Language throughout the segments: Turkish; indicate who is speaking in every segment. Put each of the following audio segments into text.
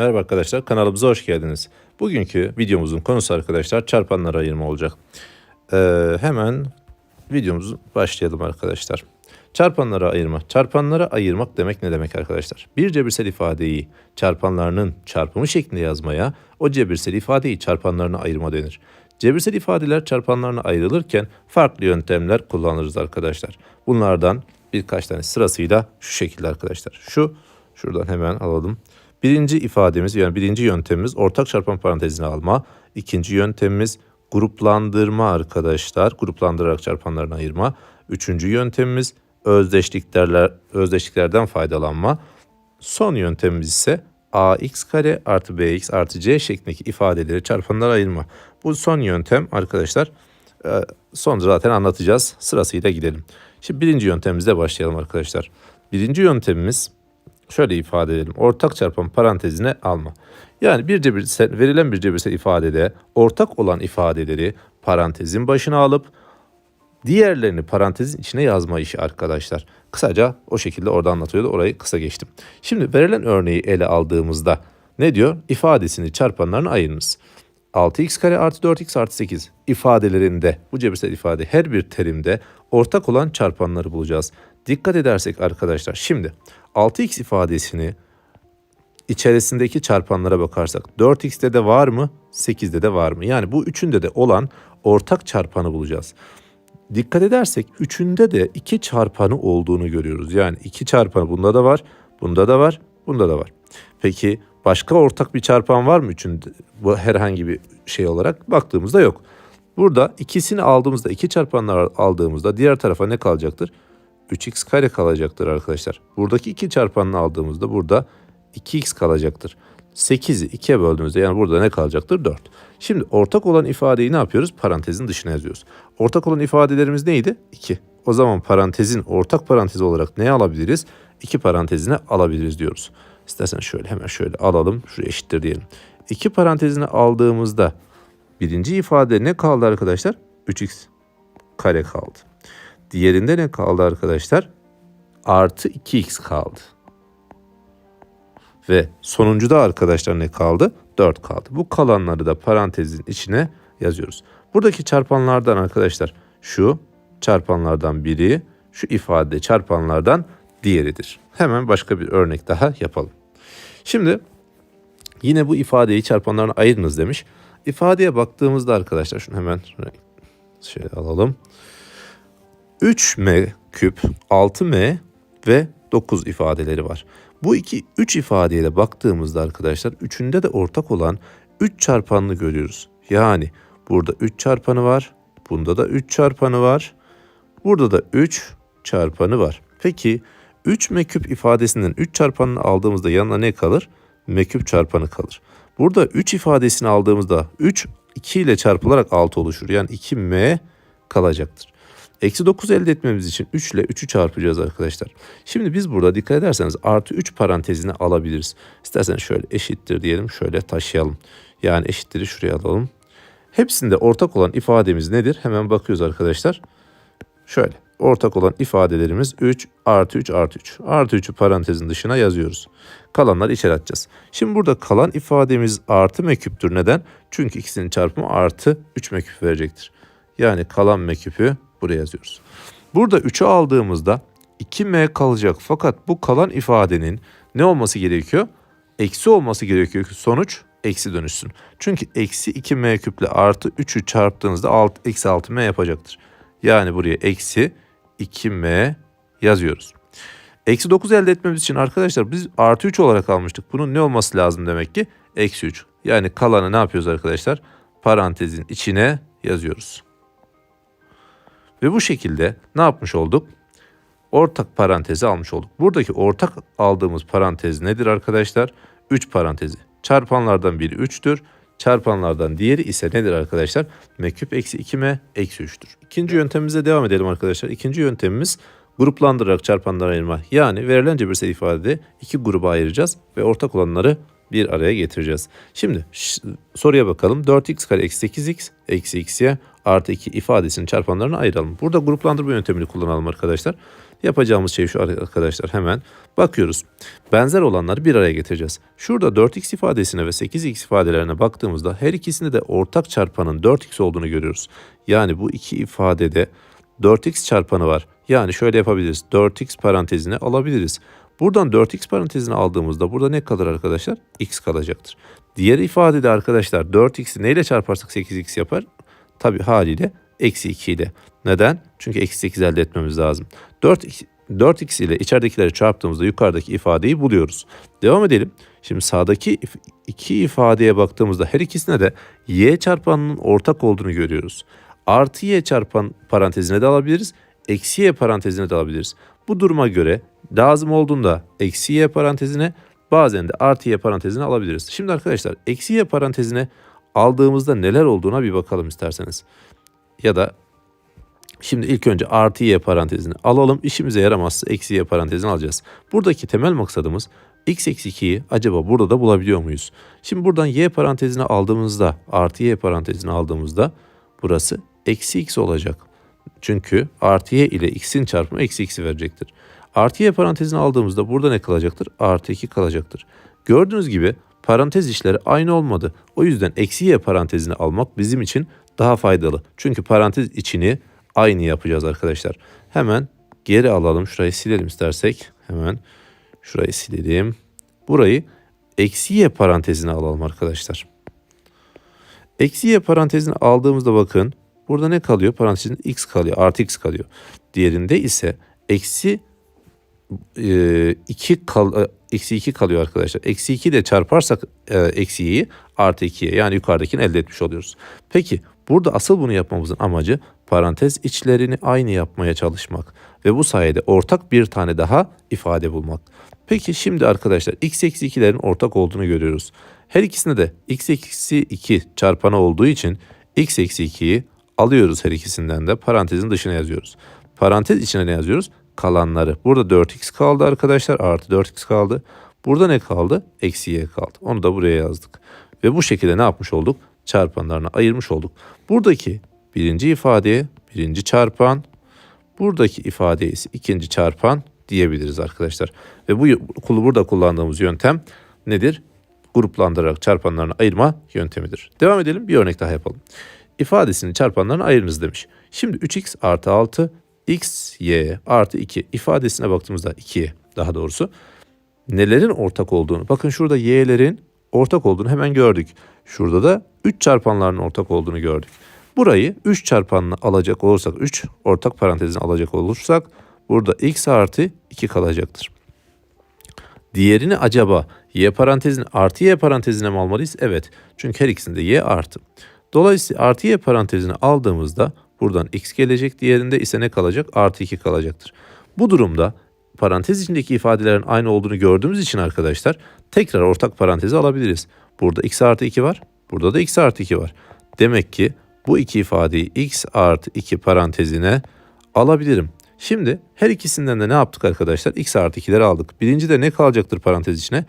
Speaker 1: Merhaba arkadaşlar kanalımıza hoş geldiniz. Bugünkü videomuzun konusu arkadaşlar çarpanlara ayırma olacak. Ee, hemen videomuzu başlayalım arkadaşlar. Çarpanlara ayırma. Çarpanlara ayırmak demek ne demek arkadaşlar? Bir cebirsel ifadeyi çarpanlarının çarpımı şeklinde yazmaya o cebirsel ifadeyi çarpanlarına ayırma denir. Cebirsel ifadeler çarpanlarına ayrılırken farklı yöntemler kullanırız arkadaşlar. Bunlardan birkaç tane sırasıyla şu şekilde arkadaşlar. Şu şuradan hemen alalım. Birinci ifademiz yani birinci yöntemimiz ortak çarpan parantezine alma. İkinci yöntemimiz gruplandırma arkadaşlar. Gruplandırarak çarpanlarına ayırma. Üçüncü yöntemimiz özdeşliklerler, özdeşliklerden faydalanma. Son yöntemimiz ise ax kare artı bx artı c şeklindeki ifadeleri çarpanlara ayırma. Bu son yöntem arkadaşlar e, sonra zaten anlatacağız. Sırasıyla gidelim. Şimdi birinci yöntemimizle başlayalım arkadaşlar. Birinci yöntemimiz şöyle ifade edelim. Ortak çarpan parantezine alma. Yani bir cebirsel, verilen bir cebirsel ifadede ortak olan ifadeleri parantezin başına alıp diğerlerini parantezin içine yazma işi arkadaşlar. Kısaca o şekilde orada anlatıyordu. Orayı kısa geçtim. Şimdi verilen örneği ele aldığımızda ne diyor? İfadesini çarpanlarına ayırınız. 6x kare artı 4x artı 8 ifadelerinde bu cebirsel ifade her bir terimde ortak olan çarpanları bulacağız. Dikkat edersek arkadaşlar şimdi 6x ifadesini içerisindeki çarpanlara bakarsak 4x'te de var mı 8'de de var mı? Yani bu üçünde de olan ortak çarpanı bulacağız. Dikkat edersek üçünde de iki çarpanı olduğunu görüyoruz. Yani iki çarpanı bunda da var, bunda da var, bunda da var. Peki başka ortak bir çarpan var mı üçünde? Bu herhangi bir şey olarak baktığımızda yok. Burada ikisini aldığımızda, iki çarpanlar aldığımızda diğer tarafa ne kalacaktır? 3x kare kalacaktır arkadaşlar. Buradaki iki çarpanını aldığımızda burada 2x kalacaktır. 8'i 2'ye böldüğümüzde yani burada ne kalacaktır? 4. Şimdi ortak olan ifadeyi ne yapıyoruz? Parantezin dışına yazıyoruz. Ortak olan ifadelerimiz neydi? 2. O zaman parantezin ortak parantezi olarak ne alabiliriz? 2 parantezine alabiliriz diyoruz. İstersen şöyle hemen şöyle alalım. Şuraya eşittir diyelim. 2 parantezine aldığımızda birinci ifade ne kaldı arkadaşlar? 3x kare kaldı. Diğerinde ne kaldı arkadaşlar? Artı 2x kaldı. Ve sonuncuda arkadaşlar ne kaldı? 4 kaldı. Bu kalanları da parantezin içine yazıyoruz. Buradaki çarpanlardan arkadaşlar şu çarpanlardan biri, şu ifade çarpanlardan diğeridir. Hemen başka bir örnek daha yapalım. Şimdi yine bu ifadeyi çarpanlarına ayırınız demiş. İfadeye baktığımızda arkadaşlar şunu hemen şöyle alalım. 3m küp, 6m ve 9 ifadeleri var. Bu iki 3 ifadeye de baktığımızda arkadaşlar üçünde de ortak olan 3 çarpanını görüyoruz. Yani burada 3 çarpanı var. Bunda da 3 çarpanı var. Burada da 3 çarpanı var. Peki 3 m küp ifadesinden 3 çarpanını aldığımızda yanına ne kalır? m küp çarpanı kalır. Burada 3 ifadesini aldığımızda 3 2 ile çarpılarak 6 oluşur. Yani 2m kalacaktır. Eksi 9 elde etmemiz için 3 ile 3'ü çarpacağız arkadaşlar. Şimdi biz burada dikkat ederseniz artı 3 parantezini alabiliriz. İsterseniz şöyle eşittir diyelim şöyle taşıyalım. Yani eşittir'i şuraya alalım. Hepsinde ortak olan ifademiz nedir? Hemen bakıyoruz arkadaşlar. Şöyle ortak olan ifadelerimiz 3 artı 3 artı 3. Artı 3'ü parantezin dışına yazıyoruz. Kalanları içeri atacağız. Şimdi burada kalan ifademiz artı meküptür. Neden? Çünkü ikisinin çarpımı artı 3 meküp verecektir. Yani kalan meküpü buraya yazıyoruz. Burada 3'ü aldığımızda 2m kalacak fakat bu kalan ifadenin ne olması gerekiyor? Eksi olması gerekiyor ki sonuç eksi dönüşsün. Çünkü eksi 2m küple artı 3'ü çarptığınızda alt, eksi 6m yapacaktır. Yani buraya eksi 2m yazıyoruz. Eksi 9 elde etmemiz için arkadaşlar biz artı 3 olarak almıştık. Bunun ne olması lazım demek ki? Eksi 3. Yani kalanı ne yapıyoruz arkadaşlar? Parantezin içine yazıyoruz. Ve bu şekilde ne yapmış olduk? Ortak parantezi almış olduk. Buradaki ortak aldığımız parantez nedir arkadaşlar? 3 parantezi. Çarpanlardan biri 3'tür. Çarpanlardan diğeri ise nedir arkadaşlar? m küp eksi 2m eksi 3'tür. İkinci yöntemimize devam edelim arkadaşlar. İkinci yöntemimiz gruplandırarak çarpanlara ayırma. Yani verilen cebirsel ifadede iki gruba ayıracağız ve ortak olanları bir araya getireceğiz. Şimdi soruya bakalım. 4x kare eksi 8x eksi x'ye artı 2 ifadesinin çarpanlarını ayıralım. Burada gruplandırma yöntemini kullanalım arkadaşlar. Yapacağımız şey şu arkadaşlar hemen bakıyoruz. Benzer olanları bir araya getireceğiz. Şurada 4x ifadesine ve 8x ifadelerine baktığımızda her ikisinde de ortak çarpanın 4x olduğunu görüyoruz. Yani bu iki ifadede 4x çarpanı var. Yani şöyle yapabiliriz. 4x parantezine alabiliriz. Buradan 4x parantezine aldığımızda burada ne kalır arkadaşlar? x kalacaktır. Diğer ifadede arkadaşlar 4x'i neyle çarparsak 8x yapar? Tabi haliyle eksi 2 ile. Neden? Çünkü eksi 8 elde etmemiz lazım. 4, 4x ile içeridekileri çarptığımızda yukarıdaki ifadeyi buluyoruz. Devam edelim. Şimdi sağdaki iki ifadeye baktığımızda her ikisine de y çarpanının ortak olduğunu görüyoruz. Artı y çarpan parantezine de alabiliriz. Eksi y parantezine de alabiliriz. Bu duruma göre lazım olduğunda eksi y parantezine bazen de artı y parantezine alabiliriz. Şimdi arkadaşlar eksi y parantezine aldığımızda neler olduğuna bir bakalım isterseniz. Ya da şimdi ilk önce artı y parantezini alalım. İşimize yaramazsa eksi y parantezini alacağız. Buradaki temel maksadımız x eksi 2'yi acaba burada da bulabiliyor muyuz? Şimdi buradan y parantezini aldığımızda artı y parantezini aldığımızda burası eksi x olacak. Çünkü artı y ile x'in çarpımı eksi x'i verecektir. Artı y parantezini aldığımızda burada ne kalacaktır? Artı 2 kalacaktır. Gördüğünüz gibi parantez işleri aynı olmadı. O yüzden eksi y parantezini almak bizim için daha faydalı. Çünkü parantez içini aynı yapacağız arkadaşlar. Hemen geri alalım. Şurayı silelim istersek. Hemen şurayı silelim. Burayı eksi y parantezine alalım arkadaşlar. Eksi y parantezini aldığımızda bakın burada ne kalıyor? Parantezin x kalıyor. Artı x kalıyor. Diğerinde ise eksi 2 kal, e, eksi 2 kalıyor arkadaşlar. Eksi 2 de çarparsak e, eksi y'yi artı 2'ye yani yukarıdakini elde etmiş oluyoruz. Peki burada asıl bunu yapmamızın amacı parantez içlerini aynı yapmaya çalışmak ve bu sayede ortak bir tane daha ifade bulmak. Peki şimdi arkadaşlar x eksi 2'lerin ortak olduğunu görüyoruz. Her ikisinde de x eksi 2 çarpanı olduğu için x eksi 2'yi alıyoruz her ikisinden de parantezin dışına yazıyoruz. Parantez içine ne yazıyoruz? Kalanları. Burada 4x kaldı arkadaşlar. Artı 4x kaldı. Burada ne kaldı? Eksi y kaldı. Onu da buraya yazdık. Ve bu şekilde ne yapmış olduk? Çarpanlarına ayırmış olduk. Buradaki birinci ifadeye birinci çarpan, buradaki ifadeye ise ikinci çarpan diyebiliriz arkadaşlar. Ve bu burada kullandığımız yöntem nedir? Gruplandırarak çarpanlarını ayırma yöntemidir. Devam edelim bir örnek daha yapalım. İfadesini çarpanlarına ayırınız demiş. Şimdi 3x artı 6 x, y artı 2 ifadesine baktığımızda 2 daha doğrusu nelerin ortak olduğunu bakın şurada y'lerin ortak olduğunu hemen gördük. Şurada da 3 çarpanların ortak olduğunu gördük. Burayı 3 çarpanını alacak olursak 3 ortak parantezini alacak olursak burada x artı 2 kalacaktır. Diğerini acaba y parantezini artı y parantezine mi almalıyız? Evet. Çünkü her ikisinde y artı. Dolayısıyla artı y parantezini aldığımızda Buradan x gelecek. Diğerinde ise ne kalacak? Artı 2 kalacaktır. Bu durumda parantez içindeki ifadelerin aynı olduğunu gördüğümüz için arkadaşlar tekrar ortak parantezi alabiliriz. Burada x artı 2 var. Burada da x artı 2 var. Demek ki bu iki ifadeyi x artı 2 parantezine alabilirim. Şimdi her ikisinden de ne yaptık arkadaşlar? x artı 2'leri aldık. Birinci de ne kalacaktır parantez içine?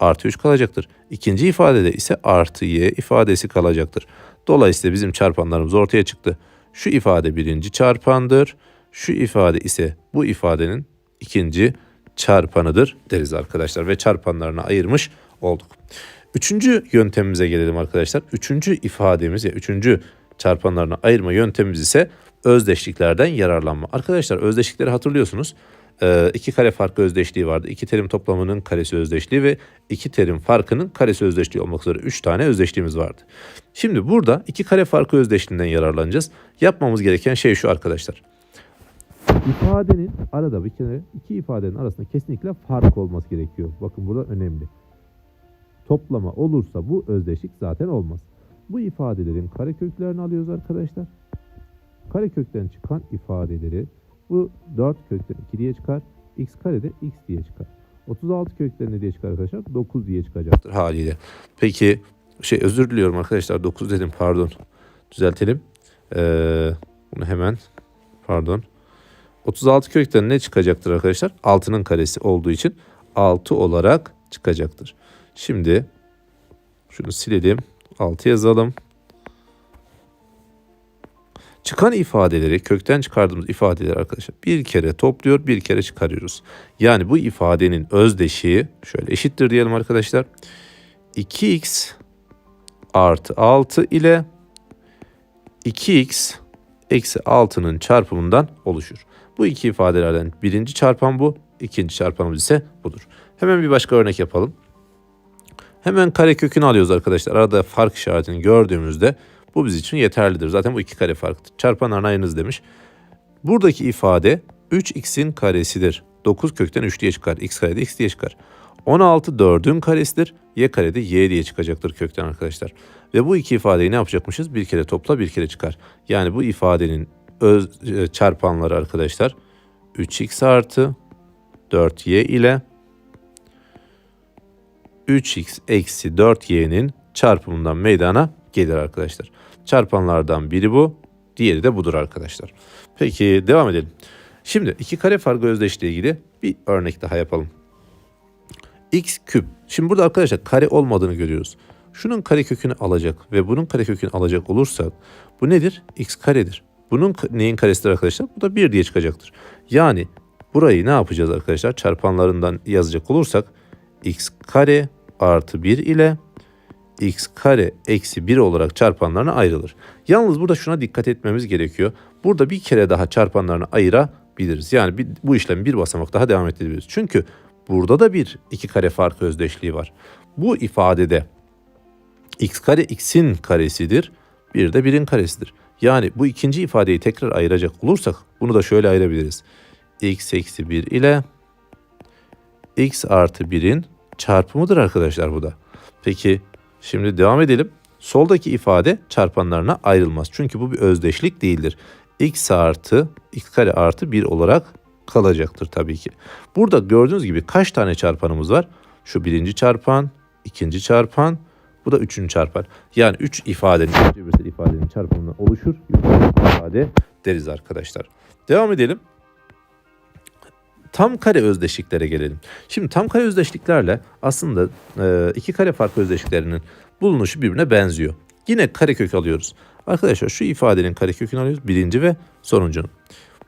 Speaker 1: Artı 3 kalacaktır. İkinci ifadede ise artı y ifadesi kalacaktır. Dolayısıyla bizim çarpanlarımız ortaya çıktı. Şu ifade birinci çarpandır. Şu ifade ise bu ifadenin ikinci çarpanıdır deriz arkadaşlar ve çarpanlarına ayırmış olduk. Üçüncü yöntemimize gelelim arkadaşlar. Üçüncü ifademiz ya üçüncü çarpanlarına ayırma yöntemimiz ise özdeşliklerden yararlanma. Arkadaşlar özdeşlikleri hatırlıyorsunuz. Ee, iki kare farkı özdeşliği vardı. İki terim toplamının karesi özdeşliği ve iki terim farkının karesi özdeşliği olmak üzere üç tane özdeşliğimiz vardı. Şimdi burada iki kare farkı özdeşliğinden yararlanacağız. Yapmamız gereken şey şu arkadaşlar. İfadenin arada bir kere iki ifadenin arasında kesinlikle fark olması gerekiyor. Bakın burada önemli. Toplama olursa bu özdeşlik zaten olmaz. Bu ifadelerin kareköklerini alıyoruz arkadaşlar. Karekökten çıkan ifadeleri bu 4 kökten 2 diye çıkar. x kare de x diye çıkar. 36 kökten ne diye çıkar arkadaşlar? 9 diye çıkacaktır haliyle. Peki şey özür diliyorum arkadaşlar 9 dedim pardon. Düzeltelim. Ee, bunu hemen pardon. 36 kökten ne çıkacaktır arkadaşlar? 6'nın karesi olduğu için 6 olarak çıkacaktır. Şimdi şunu silelim. 6 yazalım. Çıkan ifadeleri, kökten çıkardığımız ifadeleri arkadaşlar bir kere topluyor, bir kere çıkarıyoruz. Yani bu ifadenin özdeşiği şöyle eşittir diyelim arkadaşlar. 2x artı 6 ile 2x eksi 6'nın çarpımından oluşur. Bu iki ifadelerden birinci çarpan bu, ikinci çarpanımız ise budur. Hemen bir başka örnek yapalım. Hemen kare kökünü alıyoruz arkadaşlar. Arada fark işaretini gördüğümüzde bu biz için yeterlidir. Zaten bu iki kare farktır. Çarpanlarını ayırınız demiş. Buradaki ifade 3x'in karesidir. 9 kökten 3 diye çıkar. x karede x diye çıkar. 16 4'ün karesidir. Y karede y diye çıkacaktır kökten arkadaşlar. Ve bu iki ifadeyi ne yapacakmışız? Bir kere topla bir kere çıkar. Yani bu ifadenin öz, e, çarpanları arkadaşlar 3x artı 4y ile 3x eksi 4y'nin çarpımından meydana gelir arkadaşlar. Çarpanlardan biri bu, diğeri de budur arkadaşlar. Peki devam edelim. Şimdi iki kare farkı özdeşliği ilgili bir örnek daha yapalım. X küp. Şimdi burada arkadaşlar kare olmadığını görüyoruz. Şunun kare kökünü alacak ve bunun kare kökünü alacak olursak bu nedir? x karedir. Bunun neyin karesidir arkadaşlar? Bu da 1 diye çıkacaktır. Yani burayı ne yapacağız arkadaşlar? Çarpanlarından yazacak olursak x kare artı 1 ile x kare eksi 1 olarak çarpanlarına ayrılır. Yalnız burada şuna dikkat etmemiz gerekiyor. Burada bir kere daha çarpanlarını ayırabiliriz. Yani bu işlemi bir basamak daha devam ettirebiliriz. Çünkü burada da bir iki kare farkı özdeşliği var. Bu ifadede x kare x'in karesidir. Bir de 1'in karesidir. Yani bu ikinci ifadeyi tekrar ayıracak olursak bunu da şöyle ayırabiliriz. x eksi 1 ile x artı 1'in çarpımıdır arkadaşlar bu da. Peki şimdi devam edelim. Soldaki ifade çarpanlarına ayrılmaz. Çünkü bu bir özdeşlik değildir. x artı x kare artı 1 olarak kalacaktır tabii ki. Burada gördüğünüz gibi kaç tane çarpanımız var? Şu birinci çarpan, ikinci çarpan, bu da üçüncü çarpan. Yani üç ifadenin, üç cebirsel ifadenin çarpımından oluşur. Yukarıdaki ifade deriz arkadaşlar. Devam edelim tam kare özdeşliklere gelelim. Şimdi tam kare özdeşliklerle aslında e, iki kare farklı özdeşliklerinin bulunuşu birbirine benziyor. Yine karekök alıyoruz. Arkadaşlar şu ifadenin karekökünü alıyoruz. Birinci ve sonuncunun.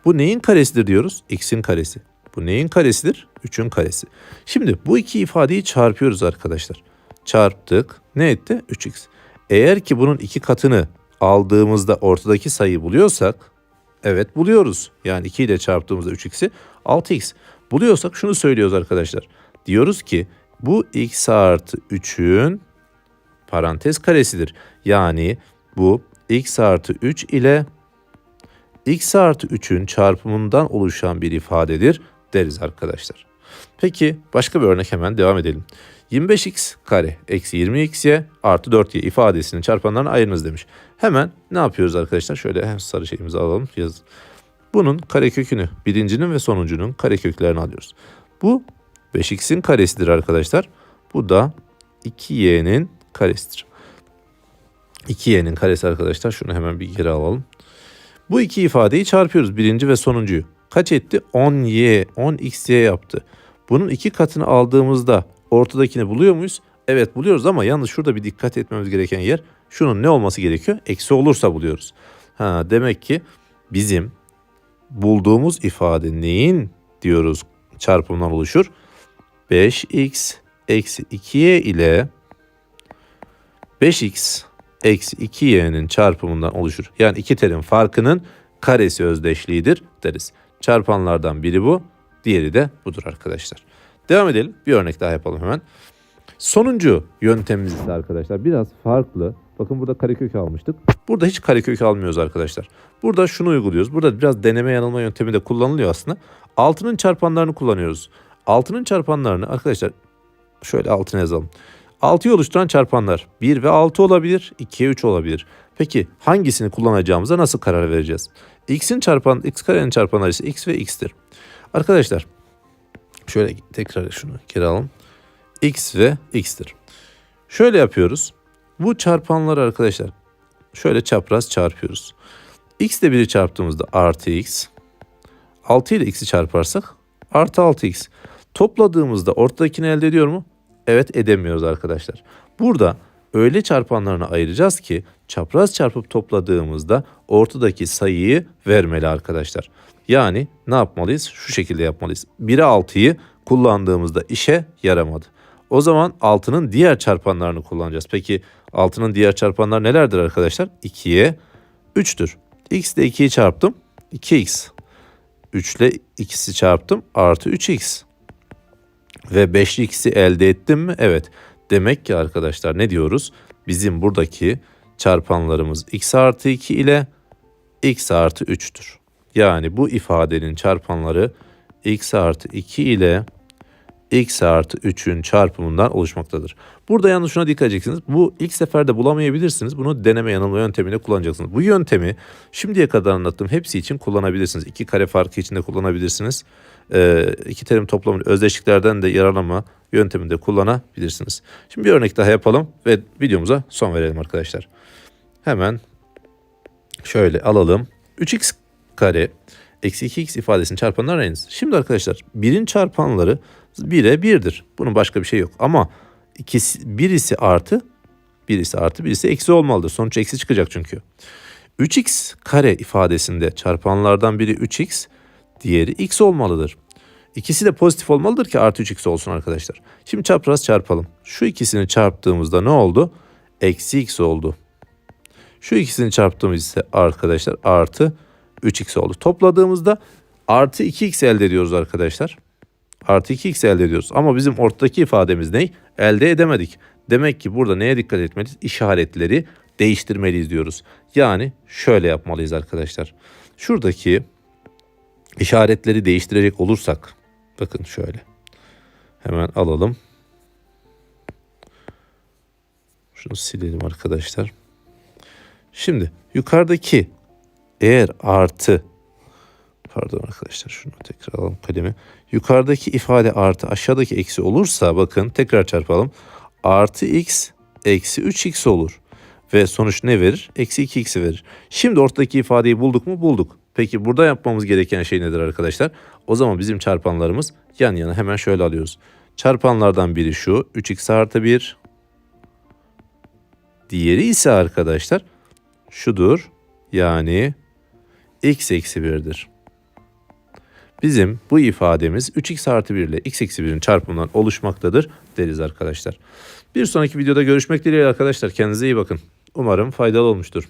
Speaker 1: Bu neyin karesidir diyoruz? X'in karesi. Bu neyin karesidir? 3'ün karesi. Şimdi bu iki ifadeyi çarpıyoruz arkadaşlar. Çarptık. Ne etti? 3x. Eğer ki bunun iki katını aldığımızda ortadaki sayıyı buluyorsak Evet buluyoruz. Yani 2 ile çarptığımızda 3x'i 6x. Buluyorsak şunu söylüyoruz arkadaşlar. Diyoruz ki bu x artı 3'ün parantez karesidir. Yani bu x artı 3 ile x artı 3'ün çarpımından oluşan bir ifadedir deriz arkadaşlar. Peki başka bir örnek hemen devam edelim. 25x kare eksi 20xy artı 4y ifadesinin çarpanlarını ayırınız demiş. Hemen ne yapıyoruz arkadaşlar? Şöyle hem sarı şeyimizi alalım yaz. Bunun karekökünü birincinin ve sonuncunun kareköklerini alıyoruz. Bu 5x'in karesidir arkadaşlar. Bu da 2y'nin karesidir. 2y'nin karesi arkadaşlar. Şunu hemen bir geri alalım. Bu iki ifadeyi çarpıyoruz. Birinci ve sonuncuyu. Kaç etti? 10y, 10xy yaptı. Bunun iki katını aldığımızda ortadakini buluyor muyuz? Evet buluyoruz ama yalnız şurada bir dikkat etmemiz gereken yer şunun ne olması gerekiyor? Eksi olursa buluyoruz. Ha, demek ki bizim bulduğumuz ifade neyin diyoruz çarpımından oluşur? 5x eksi 2y ile 5x eksi 2y'nin çarpımından oluşur. Yani iki terim farkının karesi özdeşliğidir deriz. Çarpanlardan biri bu, diğeri de budur arkadaşlar. Devam edelim. Bir örnek daha yapalım hemen. Sonuncu yöntemimiz ise arkadaşlar biraz farklı. Bakın burada karekök almıştık. Burada hiç karekök almıyoruz arkadaşlar. Burada şunu uyguluyoruz. Burada biraz deneme yanılma yöntemi de kullanılıyor aslında. Altının çarpanlarını kullanıyoruz. Altının çarpanlarını arkadaşlar şöyle altına yazalım. 6'yı oluşturan çarpanlar 1 ve 6 olabilir, 2'ye 3 olabilir. Peki hangisini kullanacağımıza nasıl karar vereceğiz? X'in çarpan, x karenin çarpanları ise x ve x'tir. Arkadaşlar şöyle tekrar şunu geri alalım. x ve x'tir. Şöyle yapıyoruz. Bu çarpanları arkadaşlar şöyle çapraz çarpıyoruz. x ile 1'i çarptığımızda artı x. 6 ile x'i çarparsak artı 6x. Topladığımızda ortadakini elde ediyor mu? Evet edemiyoruz arkadaşlar. Burada öyle çarpanlarını ayıracağız ki çapraz çarpıp topladığımızda ortadaki sayıyı vermeli arkadaşlar. Yani ne yapmalıyız? Şu şekilde yapmalıyız. 1'e 6'yı kullandığımızda işe yaramadı. O zaman 6'nın diğer çarpanlarını kullanacağız. Peki 6'nın diğer çarpanlar nelerdir arkadaşlar? 2'ye 3'tür. x ile 2'yi çarptım. 2x. 3 ile ikisi çarptım. Artı 3x. Ve 5 x'i elde ettim mi? Evet. Demek ki arkadaşlar ne diyoruz? Bizim buradaki çarpanlarımız x artı 2 ile x artı 3'tür. Yani bu ifadenin çarpanları x artı 2 ile x artı 3'ün çarpımından oluşmaktadır. Burada yalnız şuna dikkat edeceksiniz. Bu ilk seferde bulamayabilirsiniz. Bunu deneme yanılma yönteminde kullanacaksınız. Bu yöntemi şimdiye kadar anlattığım hepsi için kullanabilirsiniz. İki kare farkı için de kullanabilirsiniz. Ee, iki terim toplamı özdeşliklerden de yararlanma yönteminde kullanabilirsiniz. Şimdi bir örnek daha yapalım ve videomuza son verelim arkadaşlar. Hemen şöyle alalım. 3x kare eksi 2x ifadesinin çarpanları aynısı. Şimdi arkadaşlar birin çarpanları 1'e 1'dir. Bunun başka bir şey yok. Ama ikisi, birisi artı birisi artı birisi eksi olmalıdır. Sonuç eksi çıkacak çünkü. 3x kare ifadesinde çarpanlardan biri 3x diğeri x olmalıdır. İkisi de pozitif olmalıdır ki artı 3x olsun arkadaşlar. Şimdi çapraz çarpalım. Şu ikisini çarptığımızda ne oldu? Eksi x oldu. Şu ikisini çarptığımız ise arkadaşlar artı 3x oldu. Topladığımızda artı 2x elde ediyoruz arkadaşlar. Artı 2x elde ediyoruz. Ama bizim ortadaki ifademiz ne? Elde edemedik. Demek ki burada neye dikkat etmeliyiz? İşaretleri değiştirmeliyiz diyoruz. Yani şöyle yapmalıyız arkadaşlar. Şuradaki işaretleri değiştirecek olursak bakın şöyle. Hemen alalım. Şunu silelim arkadaşlar. Şimdi yukarıdaki eğer artı pardon arkadaşlar şunu tekrar alalım kalemi. Yukarıdaki ifade artı aşağıdaki eksi olursa bakın tekrar çarpalım. Artı x eksi 3x olur. Ve sonuç ne verir? Eksi 2x'i verir. Şimdi ortadaki ifadeyi bulduk mu? Bulduk. Peki burada yapmamız gereken şey nedir arkadaşlar? O zaman bizim çarpanlarımız yan yana hemen şöyle alıyoruz. Çarpanlardan biri şu 3x artı 1. Diğeri ise arkadaşlar şudur. Yani x eksi 1'dir. Bizim bu ifademiz 3x artı 1 ile x eksi 1'in çarpımından oluşmaktadır deriz arkadaşlar. Bir sonraki videoda görüşmek dileğiyle arkadaşlar. Kendinize iyi bakın. Umarım faydalı olmuştur.